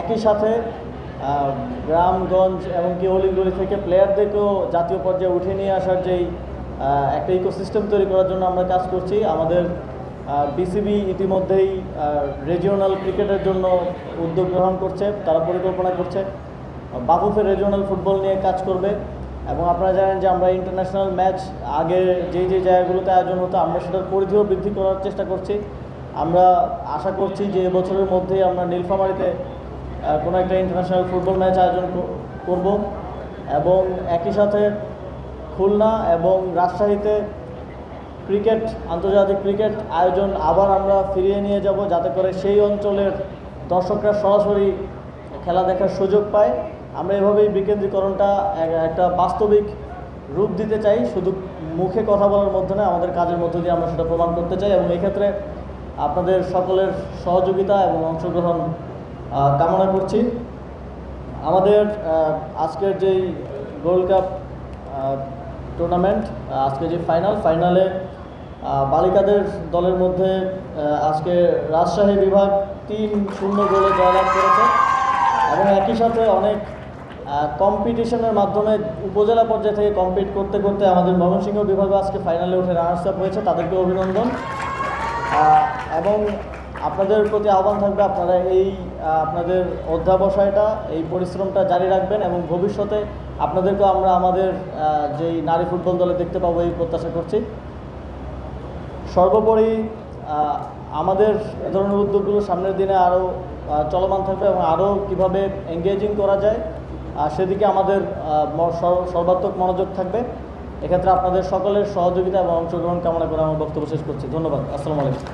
একই সাথে গ্রামগঞ্জ এমনকি অলিগলি থেকে প্লেয়ারদেরকেও জাতীয় পর্যায়ে উঠে নিয়ে আসার যেই একটা ইকোসিস্টেম তৈরি করার জন্য আমরা কাজ করছি। আমাদের বিসিবি ইতিমধ্যেই রিজিওনাল ক্রিকেটের জন্য উদ্যোগ গ্রহণ করছে, তারা পরিকল্পনা করছে। বাফুফের রিজিওনাল ফুটবল নিয়ে কাজ করবে। এবং আপনারা জানেন যে আমরা ইন্টারন্যাশনাল ম্যাচ আগে যেই যে জায়গাগুলোতে আয়োজন হতো, আমরা সেটার পরিধিও বৃদ্ধি করার চেষ্টা করছি। আমরা আশা করছি যে এবছরের মধ্যেই আমরা নীলফামারীতে কোনো একটা ইন্টারন্যাশনাল ফুটবল ম্যাচ আয়োজন কর- করব এবং একই সাথে খুলনা এবং রাজশাহীতে ক্রিকেট, আন্তর্জাতিক ক্রিকেট আয়োজন আবার আমরা ফিরিয়ে নিয়ে যাব যাতে করে সেই অঞ্চলের দর্শকরা সরাসরি খেলা দেখার সুযোগ পায়। আমরা এভাবেই বিকেন্দ্রীকরণটা একটা বাস্তবিক রূপ দিতে চাই, শুধু মুখে কথা বলার মধ্যে না আমাদের কাজের মধ্য দিয়ে আমরা সেটা প্রমাণ করতে চাই এবং এক্ষেত্রে আপনাদের সকলের সহযোগিতা এবং অংশগ্রহণ কামনা করছি। আমাদের আজকের যেই গোল্ড কাপ টুর্নামেন্ট আজকে যে ফাইনাল ফাইনালে বালিকাদের দলের মধ্যে আজকে রাজশাহী বিভাগ তিন শূন্য গোলে জয়লাভ করেছে। এবং একই সাথে অনেক কম্পিটিশনের মাধ্যমে উপজেলা পর্যায়ে থেকে কম্পিট করতে করতে আমাদের ময়মনসিংহ বিভাগও আজকে ফাইনালে উঠে রানার্স আপ হয়েছে। তাদেরকে অভিনন্দন। এবং আপনাদের প্রতি আহ্বান থাকবে আপনারা এই আপনাদের অধ্যাবসায়টা, এই পরিশ্রমটা জারি রাখবেন এবং ভবিষ্যতে আপনাদেরকেও আমরা আমাদের যেই নারী ফুটবল দলে দেখতে পাবো এই প্রত্যাশা করছি। সর্বোপরি আমাদের এ ধরনের উদ্যোগগুলো সামনের দিনে আরও চলমান থাকবে এবং আরও কীভাবে এঙ্গেজিং করা যায় সেদিকে আমাদের সর্বাত্মক মনোযোগ থাকবে। এক্ষেত্রে আপনাদের সকলের সহযোগিতা এবং অংশগ্রহণ কামনা করে আমার বক্তব্য শেষ করছি। ধন্যবাদ। আসসালামু আলাইকুম।